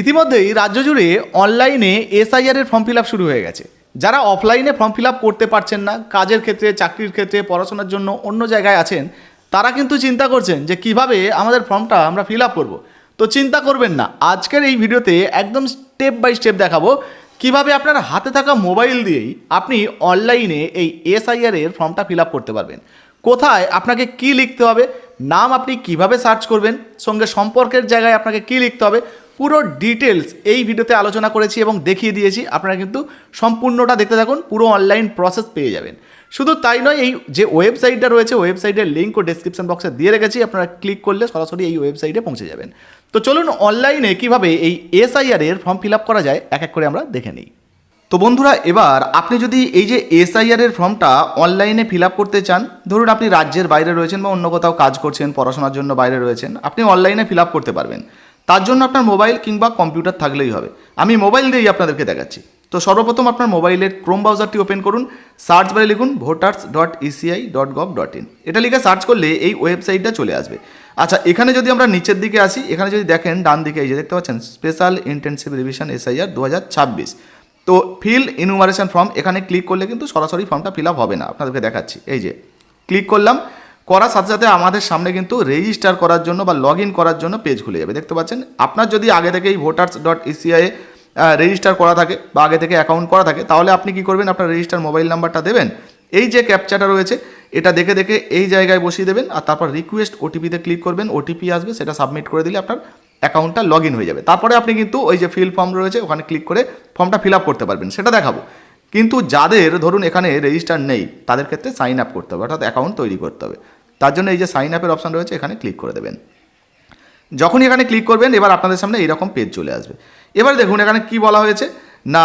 ইতিমধ্যেই রাজ্য জুড়ে অনলাইনে এসআইআর এর ফর্ম ফিল শুরু হয়ে গেছে। যারা অফলাইনে ফর্ম ফিল করতে পারছেন না, কাজের ক্ষেত্রে, চাকরির ক্ষেত্রে, পড়াশোনার জন্য অন্য জায়গায় আছেন, তারা কিন্তু চিন্তা করছেন যে কীভাবে আমাদের ফর্মটা আমরা ফিল আপ করব। তো চিন্তা করবেন না, আজকের এই ভিডিওতে একদম স্টেপ বাই স্টেপ দেখাবো কীভাবে আপনার হাতে থাকা মোবাইল দিয়েই আপনি অনলাইনে এই এসআইআর এর ফর্মটা ফিল আপ করতে পারবেন। কোথায়, আপনাকে কি লিখতে হবে, নাম আপনি কীভাবে সার্চ করবেন, সঙ্গে সম্পর্কের জায়গায় আপনাকে কি লিখতে হবে পুরো ডিটেলস এই ভিডিওতে আলোচনা করেছি এবং দেখিয়ে দিয়েছি। আপনারা কিন্তু সম্পূর্ণটা দেখতে থাকুন, পুরো অনলাইন প্রসেস পেয়ে যাবেন। শুধু তাই নয়, এই যে ওয়েবসাইটটা রয়েছে ওয়েবসাইটের লিঙ্কও ডেসক্রিপশন বক্সে দিয়ে রেখেছি, আপনারা ক্লিক করলে সরাসরি এই ওয়েবসাইটে পৌঁছে যাবেন। তো চলুন অনলাইনে কীভাবে এই এসআইআর এর ফর্ম ফিল আপ করা যায়, এক এক করে আমরা দেখে নিই। তো বন্ধুরা, এবার আপনি যদি এই যে এসআইআর এর ফর্মটা অনলাইনে ফিল আপ করতে চান, ধরুন আপনি রাজ্যের বাইরে রয়েছেন বা অন্য কোথাও কাজ করছেন, পড়াশোনার জন্য বাইরে রয়েছেন, আপনি অনলাইনে ফিল আপ করতে পারবেন। তার জন্য আপনার মোবাইল কিংবা কম্পিউটার থাকলেই হবে। আমি মোবাইল দিয়েই আপনাদেরকে দেখাচ্ছি। তো সর্বপ্রথম আপনার মোবাইলের ক্রোম ব্রাউজারটি ওপেন করুন। সার্চ বারে লিখুন voters dot ECI dot gov dot in এটা লিখে সার্চ করলে এই ওয়েবসাইটটা চলে আসবে। আচ্ছা এখানে যদি আমরা নিচের দিকে আসি, এখানে যদি দেখেন ডান দিকে এই যে দেখতে পাচ্ছেন স্পেশাল ইন্টেন্সিভ রিভিশন এসআইআর দু হাজার ছাব্বিশ। তো ফিল ইনুমারেশন ফর্ম এখানে ক্লিক করলে কিন্তু সরাসরি ফর্মটা ফিল আপ হবে না। আপনাদেরকে দেখাচ্ছি। এই যে ক্লিক করলাম করার সাথে সাথে আমাদের সামনে কিন্তু রেজিস্টার করার জন্য বা লগ করার জন্য পেজ খুলে যাবে। দেখতে পাচ্ছেন? আপনার যদি আগে থেকেই ভোটার্স ডট ইসিআই রেজিস্টার করা থাকে বা আগে থেকে অ্যাকাউন্ট করা থাকে, তাহলে আপনি কি করবেন? আপনার রেজিস্টার মোবাইল নাম্বারটা দেবেন। এই যে ক্যাপচাটা রয়েছে, এটা দেখে দেখে এই জায়গায় বসিয়ে দেবেন আর তারপর রিকোয়েস্ট ওটিপিতে ক্লিক করবেন। ওটিপি আসবে, সেটা সাবমিট করে দিলে আপনার অ্যাকাউন্টটা লগ হয়ে যাবে। তারপরে আপনি কিন্তু ওই যে ফিল ফর্ম রয়েছে, ওখানে ক্লিক করে ফর্মটা ফিল করতে পারবেন, সেটা দেখাবো। কিন্তু যাদের, ধরুন এখানে রেজিস্টার নেই, তাদের ক্ষেত্রে সাইন আপ করতে হবে, অর্থাৎ অ্যাকাউন্ট তৈরি করতে হবে। তার জন্য এই যে সাইন আপের অপশান রয়েছে, এখানে ক্লিক করে দেবেন। যখনই এখানে ক্লিক করবেন, এবার আপনাদের সামনে এইরকম পেজ চলে আসবে। এবার দেখুন, এখানে কি বলা হয়েছে? না,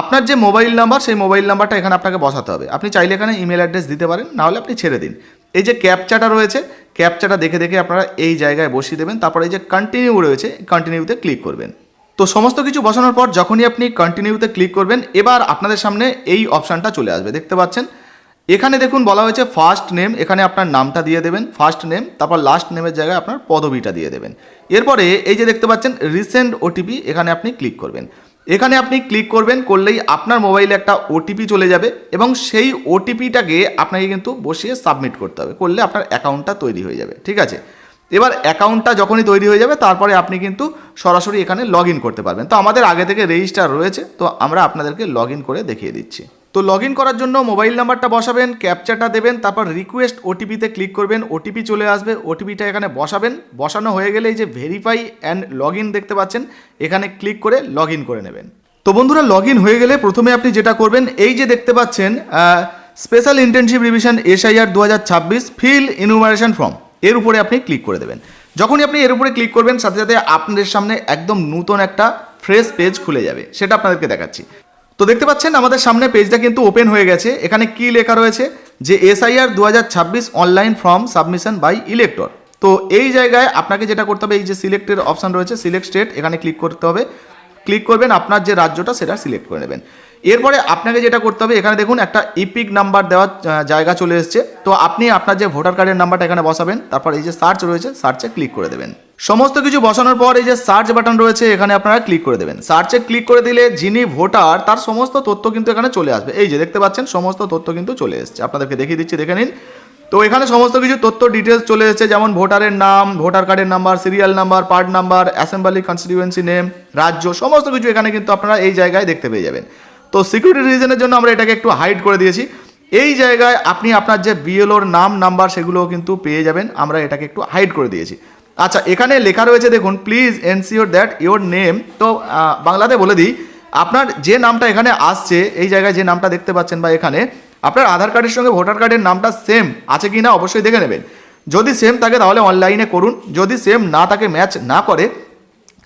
আপনার যে মোবাইল নাম্বার সেই মোবাইল নাম্বারটা এখানে আপনাকে বসাতে হবে। আপনি চাইলে এখানে ইমেল অ্যাড্রেস দিতে পারেন নাহলে আপনি ছেড়ে দিন। এই যে ক্যাপচাটা রয়েছে ক্যাপচাটা দেখে দেখে আপনারা এই জায়গায় বসিয়ে দেবেন। তারপরে এই যে কন্টিনিউ রয়েছে কন্টিনিউতে ক্লিক করবেন। তো সমস্ত কিছু বসানোর পর, যখনই আপনি কন্টিনিউতে ক্লিক করবেন, এবার আপনাদের সামনে এই অপশানটা চলে আসবে। দেখতে পাচ্ছেন? এখানে দেখুন বলা হয়েছে ফার্স্ট নেম এখানে আপনার নামটা দিয়ে দেবেন ফার্স্ট নেম তারপর লাস্ট নেমের জায়গায় আপনার পদবিটা দিয়ে দেবেন। এরপরে এই যে দেখতে পাচ্ছেন রিসেন্ট ওটিপি এখানে আপনি ক্লিক করবেন। এখানে আপনি ক্লিক করবেন, করলেই আপনার মোবাইলে একটা ওটিপি চলে যাবে এবং সেই ওটিপিটাকে আপনাকে কিন্তু বসিয়ে সাবমিট করতে হবে, করলে আপনার অ্যাকাউন্টটা তৈরি হয়ে যাবে, ঠিক আছে? এবার অ্যাকাউন্টটা যখনই তৈরি হয়ে যাবে, তারপরে আপনি কিন্তু সরাসরি এখানে লগ করতে পারবেন। তো আমাদের আগে থেকে রেজিস্টার রয়েছে, তো আমরা আপনাদেরকে লগ করে দেখিয়ে দিচ্ছি। তো লগ করার জন্য মোবাইল নাম্বারটা বসাবেন ক্যাপচাটা দেবেন, তারপর রিকোয়েস্ট ওটিপিতে ক্লিক করবেন ওটিপি চলে আসবে ওটিপিটা এখানে বসাবেন, বসানো হয়ে গেলে এই যে ভেরিফাই অ্যান্ড লগ দেখতে পাচ্ছেন, এখানে ক্লিক করে লগ করে নেবেন। তো বন্ধুরা লগ হয়ে গেলে প্রথমে আপনি যেটা করবেন, এই যে দেখতে পাচ্ছেন স্পেশাল ইন্টেনসিভ রিভিশন এসআইআর দু হাজার ছাব্বিশ ফিল ইনুমারেশন ফর্ম এর উপরে আপনি ক্লিক করে দেবেন। যখনই আপনি এর উপরে ক্লিক করবেন, সাথে সাথে আপনাদের সামনে একদম নতুন একটা ফ্রেশ পেজ খুলে যাবে, সেটা আপনাদেরকে দেখাচ্ছি। তো দেখতে পাচ্ছেন, আমাদের সামনে পেজটা কিন্তু ওপেন হয়ে গেছে। এখানে কি লেখা রয়েছে? যে এসআইআর দু হাজার ছাব্বিশ online form submission by elector তো এই জায়গায় আপনাকে যেটা করতে হবে, এই যে সিলেক্টের অপশান রয়েছে সিলেক্ট স্টেট এখানে ক্লিক করতে হবে। ক্লিক করবেন, আপনার যে রাজ্যটা, সেটা সিলেক্ট করে নেবেন। এরপরে আপনাকে যেটা করতে হবে, এখানে দেখুন একটা ইপিক নাম্বার দেওয়ার জায়গা চলে এসছে। তো আপনি আপনার যে ভোটার কার্ডের নাম্বারটা এখানে বসাবেন, তারপর এই যে সার্চ রয়েছে সার্চে ক্লিক করে দেবেন। সমস্ত কিছু বসানোর পর এই যে সার্চ বাটন রয়েছে, এখানে আপনারা ক্লিক করে দেবেন। সার্চে ক্লিক করে দিলে যিনি ভোটার তার সমস্ত তথ্য কিন্তু এখানে চলে আসবে। এই যে দেখতে পাচ্ছেন, সমস্ত তথ্য কিন্তু চলে এসছে। আপনাদেরকে দেখিয়ে দিচ্ছি, দেখে নিন। তো এখানে সমস্ত কিছু তথ্য ডিটেলস চলে এসেছে, যেমন ভোটারের নাম ভোটার কার্ডের number serial number part number assembly constituency name রাজ্য, সমস্ত কিছু এখানে কিন্তু আপনারা এই জায়গায় দেখতে পেয়ে যাবেন। তো সিকিউরিটি রিজনের জন্য আমরা এটাকে একটু হাইড করে দিয়েছি। এই জায়গায় আপনি আপনার যে বিএলওর নাম নাম্বার সেগুলোও কিন্তু পেয়ে যাবেন। আমরা এটাকে একটু হাইড করে দিয়েছি। আচ্ছা এখানে লেখা রয়েছে, দেখুন please ensure that your name তো বাংলাতে বলে দিই, আপনার যে নামটা এখানে আসছে, এই জায়গায় যে নামটা দেখতে পাচ্ছেন বা এখানে, আপনার আধার কার্ডের সঙ্গে ভোটার কার্ডের নামটা সেম আছে কি না অবশ্যই দেখে নেবেন। যদি সেম থাকে তাহলে অনলাইনে করুন। যদি সেম না থাকে ম্যাচ না করে,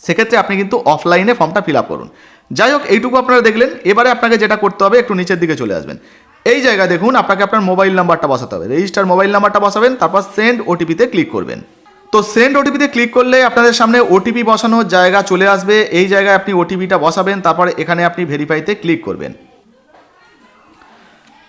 সেক্ষেত্রে আপনি কিন্তু অফলাইনে ফর্মটা ফিল আপ করুন। যাই হোক, এইটুকু আপনারা দেখলেন। এবারে আপনাকে যেটা করতে হবে, একটু নিচের দিকে চলে আসবেন। এই জায়গায় দেখুন, আপনাকে আপনার মোবাইল নাম্বারটা বসাতে হবে। রেজিস্টার মোবাইল নাম্বারটা বসাবেন, তারপর সেন্ড ওটিপিতে ক্লিক করবেন। তো সেন্ড ওটিপিতে ক্লিক করলে আপনাদের সামনে ওটিপি বসানোর জায়গা চলে আসবে। এই জায়গায় আপনি ওটিপিটা বসাবেন, তারপর এখানে আপনি ভেরিফাইতে ক্লিক করবেন।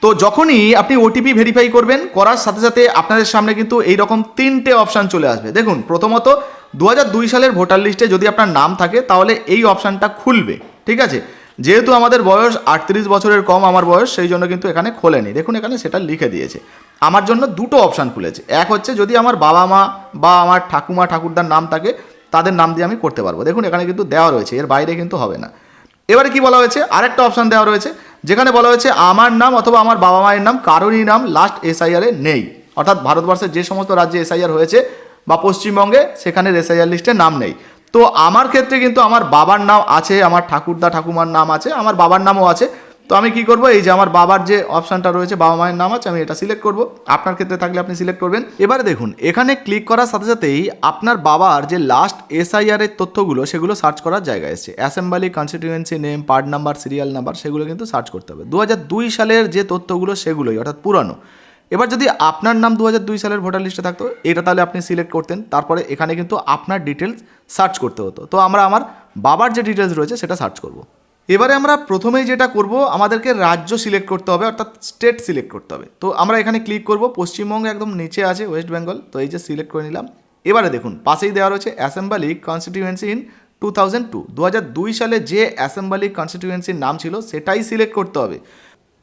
তো যখনই আপনি ওটিপি ভেরিফাই করবেন, করার সাথে সাথে আপনাদের সামনে কিন্তু এই রকম তিনটে অপশান চলে আসবে। দেখুন, প্রথমত দু সালের ভোটার লিস্টে যদি আপনার নাম থাকে, তাহলে এই অপশানটা খুলবে। ঠিক আছে? যেহেতু আমাদের বয়স আটত্রিশ বছরের কম আমার বয়স, সেই জন্য কিন্তু এখানে খোলেনি। দেখুন, এখানে সেটা লিখে দিয়েছে। আমার জন্য দুটো অপশান খুলেছে। এক হচ্ছে, যদি আমার বাবা মা বা আমার ঠাকুমা, ঠাকুরদার নাম থাকে, তাদের নাম দিয়ে আমি করতে পারব। দেখুন, এখানে কিন্তু দেওয়া রয়েছে, এর বাইরে কিন্তু হবে না। এবারে কি বলা হয়েছে? আরেকটা অপশান দেওয়া রয়েছে, যেখানে বলা হয়েছে, আমার নাম অথবা আমার বাবা মায়ের নাম কারোরই নাম লাস্ট এসআইআরে নেই। অর্থাৎ ভারতবর্ষের যে সমস্ত রাজ্যে এসআইআর হয়েছে বা পশ্চিমবঙ্গে সেখানে এসআইআর লিস্টে নাম নেই। তো আমার ক্ষেত্রে কিন্তু আমার বাবার নাম আছে, আমার ঠাকুরদা ঠাকুমার নাম আছে, আমার বাবার নামও আছে। তো আমি কি করব, এই যে আমার বাবার যে অপশানটা রয়েছে, বাবা মায়ের নাম আছে, আমি এটা সিলেক্ট করব। আপনার ক্ষেত্রে থাকলে আপনি সিলেক্ট করবেন। এবারে দেখুন, এখানে ক্লিক করার সাথে সাথেই আপনার বাবার যে লাস্ট এসআইআর এর তথ্যগুলো, সেগুলো সার্চ করার জায়গা এসেছে। Assembly constituency name part number serial number সেগুলো কিন্তু সার্চ করতে হবে। দু হাজার দুই সালের যে তথ্যগুলো, সেগুলোই, অর্থাৎ পুরানো। এবার যদি আপনার নাম দু সালের ভোটার লিস্টে থাকতো, এটা তাহলে আপনি সিলেক্ট করতেন। তারপরে এখানে কিন্তু আপনার ডিটেলস সার্চ করতে হতো। তো আমরা আমার বাবার যে ডিটেলস রয়েছে, সেটা সার্চ করব। এবারে আমরা প্রথমেই যেটা করব, আমাদেরকে রাজ্য সিলেক্ট করতে হবে, অর্থাৎ স্টেট সিলেক্ট করতে হবে। তো আমরা এখানে ক্লিক করব, পশ্চিমবঙ্গ একদম নিচে আছে ওয়েস্ট বেঙ্গল তো এই যে সিলেক্ট করে নিলাম। এবারে দেখুন, পাশেই দেওয়া রয়েছে assembly constituency in two thousand two দু হাজার দুই সালে যে অ্যাসেম্বলি কনস্টিটিউয়েন্সির নাম ছিল, সেটাই সিলেক্ট করতে হবে।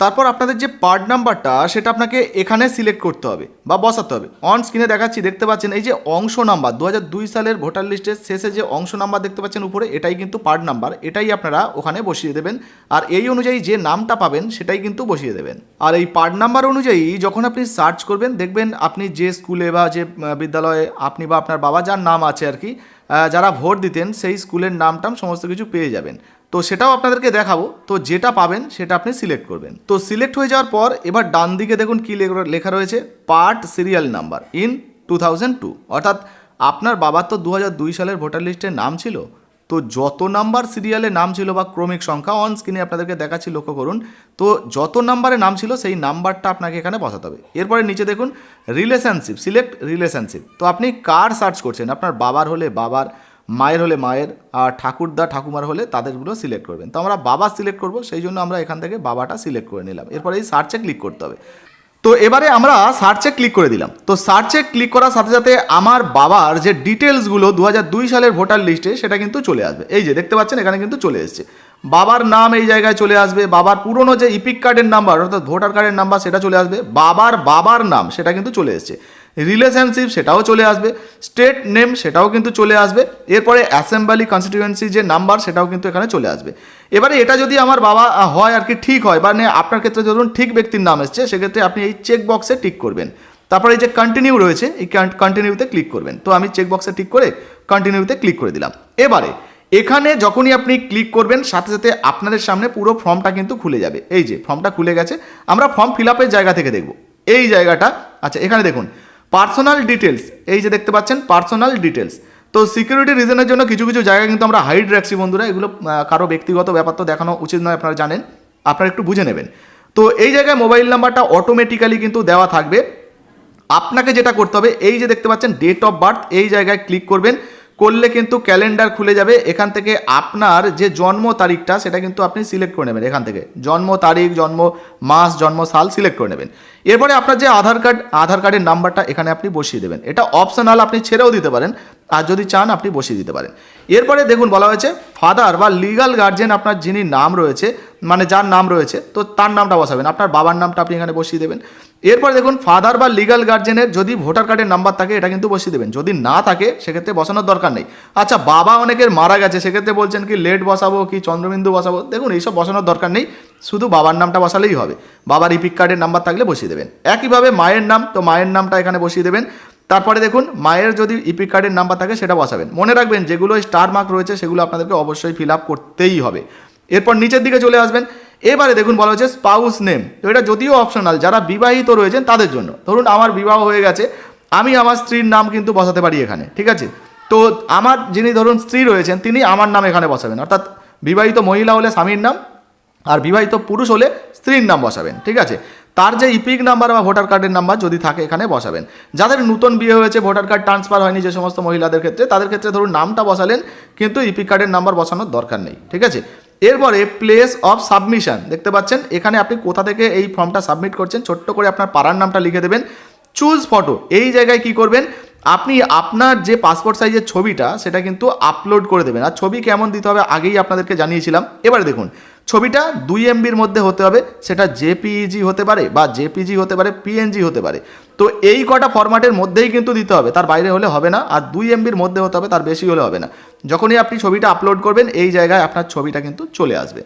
তারপর আপনাদের যে পার্ট নাম্বারটা সেটা আপনাকে এখানে সিলেক্ট করতে হবে বা বসাতে হবে। অন স্ক্রিনে দেখাচ্ছি, দেখতে পাচ্ছেন এই যে অংশ নাম্বার দু সালের ভোটার লিস্টের শেষে যে অংশ নাম্বার দেখতে পাচ্ছেন উপরে, এটাই কিন্তু পার্ট নাম্বার এটাই আপনারা ওখানে বসিয়ে দেবেন। আর এই অনুযায়ী যে নামটা পাবেন, সেটাই কিন্তু বসিয়ে দেবেন। আর এই পার্ট নাম্বার অনুযায়ী যখন আপনি সার্চ করবেন, দেখবেন আপনি যে স্কুলে বা যে বিদ্যালয়ে আপনি বা আপনার বাবা যার নাম আছে আর কি যারা ভোট দিতেন, সেই স্কুলের নাম টাম সমস্ত কিছু পেয়ে যাবেন। তো সেটাও আপনাদেরকে দেখাবো। তো যেটা পাবেন, সেটা আপনি সিলেক্ট করবেন। তো সিলেক্ট হয়ে যাওয়ার পর, এবার ডান দিকে দেখুন কী লেখ- রয়েছে। Part serial number, in two অর্থাৎ আপনার বাবার তো দু সালের ভোটার লিস্টের নাম ছিল। তো যত নাম্বার সিরিয়ালে নাম ছিল বা ক্রমিক সংখ্যা অন স্ক্রিনে আপনাদেরকে দেখাচ্ছি, লক্ষ্য করুন। তো যত নাম্বারে নাম ছিল, সেই নাম্বারটা আপনাকে এখানে বসাতে হবে। এরপরে নিচে দেখুন রিলেশনশিপ সিলেক্ট রিলেশনশিপ তো আপনি কার সার্চ করছেন? আপনার বাবার হলে বাবার, মায়ের হলে মায়ের, আর ঠাকুরদা, ঠাকুমার হলে তাদেরগুলো সিলেক্ট করবেন। তো আমরা বাবা সিলেক্ট করব, সেই জন্য আমরা এখান থেকে বাবাটা সিলেক্ট করে নিলাম। এরপরে এই সার্চে ক্লিক করতে হবে। তো এবারে আমরা সার্চে ক্লিক করে দিলাম। তো সার্চে ক্লিক করার সাথে সাথে আমার বাবার যে ডিটেলসগুলো দু দুই সালের ভোটার লিস্টে সেটা কিন্তু চলে আসবে। এই যে দেখতে পাচ্ছেন, এখানে কিন্তু চলে এসছে। বাবার নাম এই জায়গায় চলে আসবে, বাবার পুরনো যে ইপিক কার্ডের নাম্বার অর্থাৎ ভোটার কার্ডের নাম্বার সেটা চলে আসবে। বাবার বাবার নাম, সেটা কিন্তু চলে এসেছে। রিলেশনশিপ সেটাও চলে আসবে স্টেট নেম সেটাও কিন্তু চলে আসবে, এরপরে অ্যাসেম্বলি কনস্টিটিউয়েন্সি যে নাম্বার সেটাও কিন্তু এখানে চলে আসবে। এবারে এটা যদি আমার বাবা হয় আর কি ঠিক হয় মানে আপনার ক্ষেত্রে ধরুন ঠিক ব্যক্তির নাম এসছে, সেক্ষেত্রে আপনি এই চেক বক্সে টিক করবেন। তারপরে এই যে কন্টিনিউ রয়েছে, এই কন্টিনিউতে ক্লিক করবেন। তো আমি চেক বক্সে টিক করে কন্টিনিউতে ক্লিক করে দিলাম। এবারে, এখানে যখনই আপনি ক্লিক করবেন, সাথে সাথে আপনাদের সামনে পুরো ফর্মটা কিন্তু খুলে যাবে। এই যে ফর্মটা খুলে গেছে, আমরা ফর্ম ফিল আপের জায়গা থেকে দেখব। এই জায়গাটা আচ্ছা এখানে দেখুন। পার্সোনাল ডিটেলস এই যে দেখতে পাচ্ছেন, পার্সোনাল ডিটেলস তো সিকিউরিটি রিজনের জন্য কিছু কিছু জায়গা কিন্তু আমরা হাইড রাখছি বন্ধুরা, এগুলো কারও ব্যক্তিগত ব্যাপার তো দেখানো উচিত নয়, আপনারা জানেন, আপনারা একটু বুঝে নেবেন। তো এই জায়গায় মোবাইল নাম্বারটা অটোমেটিক্যালি কিন্তু দেওয়া থাকবে। আপনাকে যেটা করতে হবে, এই যে দেখতে পাচ্ছেন ডেট অফ বার্থ এই জায়গায় ক্লিক করবেন। করলে কিন্তু ক্যালেন্ডার খুলে যাবে। এখান থেকে আপনার যে জন্ম তারিখটা, সেটা কিন্তু আপনি সিলেক্ট করে নেবেন এখান থেকে। জন্ম তারিখ, জন্ম মাস, জন্ম সাল সিলেক্ট করে নেবেন। এরপরে আপনার যে আধার কার্ড, আধার কার্ডের নাম্বারটা এখানে আপনি বসিয়ে দেবেন। এটা অপশনাল আপনি ছেড়েও দিতে পারেন, আর যদি চান আপনি বসিয়ে দিতে পারেন। এরপরে দেখুন বলা হয়েছে ফাদার বা লিগাল গার্জেন আপনার যিনি নাম রয়েছে মানে যার নাম রয়েছে, তো তার নামটা বসাবেন। আপনার বাবার নামটা আপনি এখানে বসিয়ে দেবেন। এরপর দেখুন ফাদার বা লিগাল গার্জেনের যদি ভোটার কার্ডের নাম্বার থাকে, এটা কিন্তু বসিয়ে দেবেন। যদি না থাকে, সেক্ষেত্রে বসানোর দরকার নেই। আচ্ছা বাবা অনেকের মারা গেছে, সেক্ষেত্রে বলছেন কি লেট বসাবো কি, চন্দ্রবিন্দু বসাবো? দেখুন, এইসব বসানোর দরকার নেই। শুধু বাবার নামটা বসালেই হবে। বাবার ইপিক কার্ডের নাম্বার থাকলে বসিয়ে দেবেন। একইভাবে মায়ের নাম, তো মায়ের নামটা এখানে বসিয়ে দেবেন। তারপরে দেখুন, মায়ের যদি ইপিক কার্ডের নাম্বার থাকে, সেটা বসাবেন। মনে রাখবেন, যেগুলো স্টার মার্ক রয়েছে, সেগুলো আপনাদেরকে অবশ্যই ফিল আপ করতেই হবে। এরপর নিচের দিকে চলে আসবেন। এবারে দেখুন বলা হচ্ছে স্পাউস নেম তো এটা যদিও অপশনাল যারা বিবাহিত রয়েছেন তাদের জন্য। ধরুন আমার বিবাহ হয়ে গেছে, আমি আমার স্ত্রীর নাম কিন্তু বসাতে পারি এখানে, ঠিক আছে? তো আমার যিনি ধরুন স্ত্রী রয়েছেন, তিনি আমার নাম এখানে বসাবেন। অর্থাৎ বিবাহিত মহিলা হলে স্বামীর নাম, আর বিবাহিত পুরুষ হলে স্ত্রীর নাম বসাবেন, ঠিক আছে? তার যে ইপিক নাম্বার বা ভোটার কার্ডের নাম্বার যদি থাকে এখানে বসাবেন। যাদের নতুন বিয়ে হয়েছে ভোটার কার্ড ট্রান্সফার হয়নি যে সমস্ত মহিলাদের ক্ষেত্রে, তাদের ক্ষেত্রে ধরুন নামটা বসালেন, কিন্তু ইপিক কার্ডের নাম্বার বসানোর দরকার নেই, ঠিক আছে? এরপরে প্লেস অফ সাবমিশন দেখতে পাচ্ছেন? এখানে আপনি কোথা থেকে এই ফর্মটা সাবমিট করছেন, ছোট্ট করে আপনার পাড়ার নামটা লিখে দেবেন। চুজ ফটো এই জায়গায় কি করবেন? আপনি আপনার যে পাসপোর্ট সাইজের ছবিটা, সেটা কিন্তু আপলোড করে দেবেন। আর ছবি কেমন দিতে হবে, আগেই আপনাদেরকে জানিয়েছিলাম। এবারে দেখুন, ছবিটা দুই এমবির মধ্যে হতে হবে, সেটা জেপিইজি হতে পারে বা জেপিজি হতে পারে পিএনজি হতে পারে। তো এই কটা ফরম্যাটের মধ্যেই কিন্তু দিতে হবে, তার বাইরে হলে হবে না, আর দুই এমবির মধ্যে হতে হবে, তার বেশি হলে হবে না। যখনই আপনি ছবিটা আপলোড করবেন, এই জায়গায় আপনার ছবিটা কিন্তু চলে আসবে।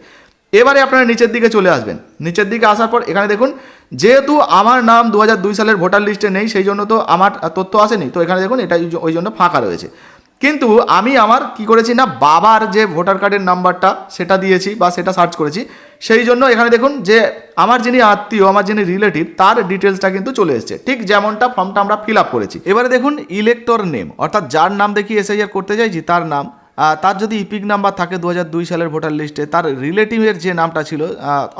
এবারে আপনারা নিচের দিকে চলে আসবেন। নিচের দিকে আসার পর এখানে দেখুন, যেহেতু আমার নাম দু হাজার দুই সালের ভোটার লিস্টে নেই, সেই জন্য তো আমার তথ্য আসেনি। তো এখানে দেখুন এটা ওই জন্য ফাঁকা রয়েছে। কিন্তু আমি আমার কি করেছি না, বাবার যে ভোটার কার্ডের নাম্বারটা, সেটা দিয়েছি বা সেটা সার্চ করেছি। সেই জন্য এখানে দেখুন যে আমার যিনি আত্মীয়, আমার যিনি রিলেটিভ, তার ডিটেলসটা কিন্তু চলে এসেছে। ঠিক যেমনটা ফর্মটা আমরা ফিল আপ করেছি। এবারে দেখুন ইলেক্টর নেম অর্থাৎ যার নাম দেখি এসআইআর করতে চাইছি, তার নাম তার যদি ইপিক নাম্বার থাকে দু সালের ভোটার লিস্টে, তার রিলেটিভের যে নামটা ছিল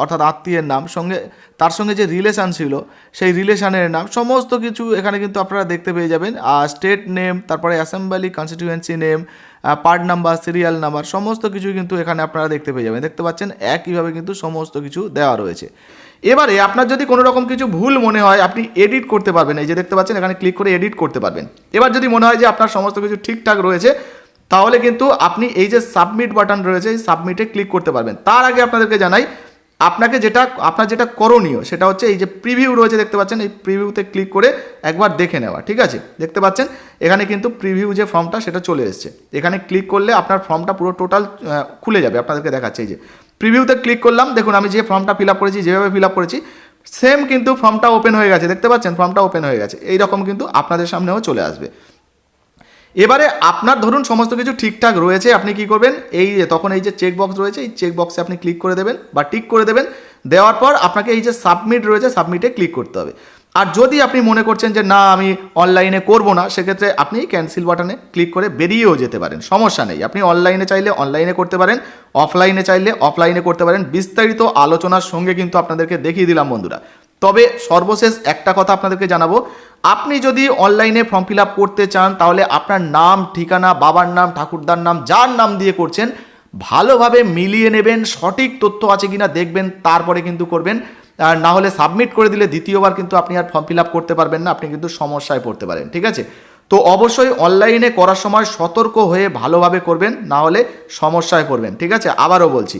অর্থাৎ আত্মীয়ের নাম, সঙ্গে তার সঙ্গে যে রিলেশান ছিল, সেই রিলেশানের নাম, সমস্ত কিছু এখানে কিন্তু আপনারা দেখতে পেয়ে যাবেন। স্টেট নেম তারপরে assembly constituency name part number serial number সমস্ত কিছু কিন্তু এখানে আপনারা দেখতে পেয়ে যাবেন। দেখতে পাচ্ছেন, একইভাবে কিন্তু সমস্ত কিছু দেওয়া রয়েছে। এবারে আপনার যদি কোনো রকম কিছু ভুল মনে হয়, আপনি এডিট করতে পারবেন। এই যে দেখতে পাচ্ছেন, এখানে ক্লিক করে এডিট করতে পারবেন। এবার যদি মনে হয় যে আপনার সমস্ত কিছু ঠিকঠাক রয়েছে তাহলে কিন্তু আপনি এই যে সাবমিট বাটন রয়েছে, এই সাবমিটে ক্লিক করতে পারবেন। তার আগে আপনাদেরকে জানাই, আপনাকে যেটা, আপনার যেটা করণীয়, সেটা হচ্ছে এই যে প্রিভিউ রয়েছে, দেখতে পাচ্ছেন, এই প্রিভিউতে ক্লিক করে একবার দেখে নেওয়া, ঠিক আছে? দেখতে পাচ্ছেন? এখানে কিন্তু প্রিভিউ যে ফর্মটা সেটা চলে এসছে। এখানে ক্লিক করলে আপনার ফর্মটা পুরো টোটাল খুলে যাবে। আপনাদেরকে দেখাচ্ছে এই যে। প্রিভিউতে ক্লিক করলাম, দেখুন আমি যে ফর্মটা ফিল করেছি, যেভাবে ফিল করেছি সেম কিন্তু ফর্মটা ওপেন হয়ে গেছে, দেখতে পাচ্ছেন? ফর্মটা ওপেন হয়ে গেছে। এইরকম কিন্তু আপনাদের সামনেও চলে আসবে। এবারে আপনার ধরুন সমস্ত কিছু ঠিকঠাক রয়েছে, আপনি কি করবেন? এই তখন এই যে চেক বক্স রয়েছে, এই চেক বক্সে আপনি ক্লিক করে দেবেন বা টিক করে দেবেন। দেওয়ার পর আপনাকে এই যে সাবমিট রয়েছে সাবমিটে ক্লিক করতে হবে। আর যদি আপনি মনে করছেন যে, না, আমি অনলাইনে করব না, সেক্ষেত্রে আপনি ক্যান্সেল বাটনে ক্লিক করে বেরিয়েও যেতে পারেন। সমস্যা নেই। আপনি অনলাইনে চাইলে অনলাইনে করতে পারেন অফলাইনে চাইলে অফলাইনে করতে পারেন। বিস্তারিত আলোচনার সঙ্গে কিন্তু আপনাদেরকে দেখিয়ে দিলাম বন্ধুরা। তবে সর্বশেষ একটা কথা আপনাদেরকে জানাব। আপনি যদি অনলাইনে ফর্ম ফিল করতে চান, তাহলে আপনার নাম, ঠিকানা, বাবার নাম, ঠাকুরদার নাম, যার নাম দিয়ে করছেন, ভালোভাবে মিলিয়ে নেবেন, সঠিক তথ্য আছে কিনা দেখবেন, তারপরে কিন্তু করবেন। আর না হলে সাবমিট করে দিলে দ্বিতীয়বার কিন্তু আপনি আর ফর্ম ফিল করতে পারবেন না, আপনি কিন্তু সমস্যায় পড়তে পারেন, ঠিক আছে? তো অবশ্যই অনলাইনে করার সময় সতর্ক হয়ে ভালোভাবে করবেন, না হলে সমস্যায় পড়বেন, ঠিক আছে? আবারও বলছি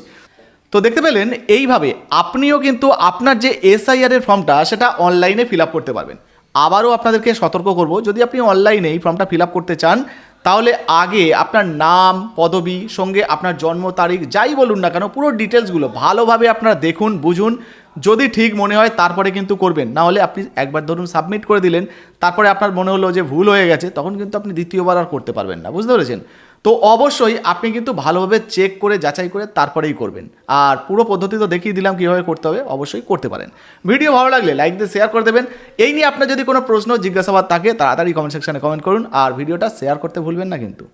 তো দেখতে পেলেন, এইভাবে আপনিও কিন্তু আপনার যে এসআইআর এর ফর্মটা, সেটা অনলাইনে ফিল করতে পারবেন। আবারও আপনাদেরকে সতর্ক করব, যদি আপনি অনলাইনে এই ফর্মটা ফিল করতে চান, তাহলে আগে আপনার নাম, পদবি, সঙ্গে আপনার জন্ম তারিখ, যাই বলুন না কেন, পুরো ডিটেলসগুলো ভালোভাবে আপনারা দেখুন, বুঝুন। যদি ঠিক মনে হয়, তারপরে কিন্তু করবেন। না হলে আপনি একবার ধরুন সাবমিট করে দিলেন, তারপরে আপনার মনে হলো যে ভুল হয়ে গেছে, তখন কিন্তু আপনি দ্বিতীয়বার আর করতে পারবেন না। বুঝতে পেরেছেন? তো অবশ্যই আপনি কিন্তু ভালোভাবে চেক করে, যাচাই করে তারপরেই করবেন। আর পুরো পদ্ধতি তো দেখিয়ে দিলাম কীভাবে করতে হবে, অবশ্যই করতে পারেন। ভিডিও ভালো লাগলে লাইক দিয়ে শেয়ার করে দেবেন। এই নিয়ে আপনার যদি কোনো প্রশ্ন, জিজ্ঞাসাবাদ থাকে, তাড়াতাড়ি কমেন্ট সেকশানে কমেন্ট করুন। আর ভিডিওটা শেয়ার করতে ভুলবেন না কিন্তু।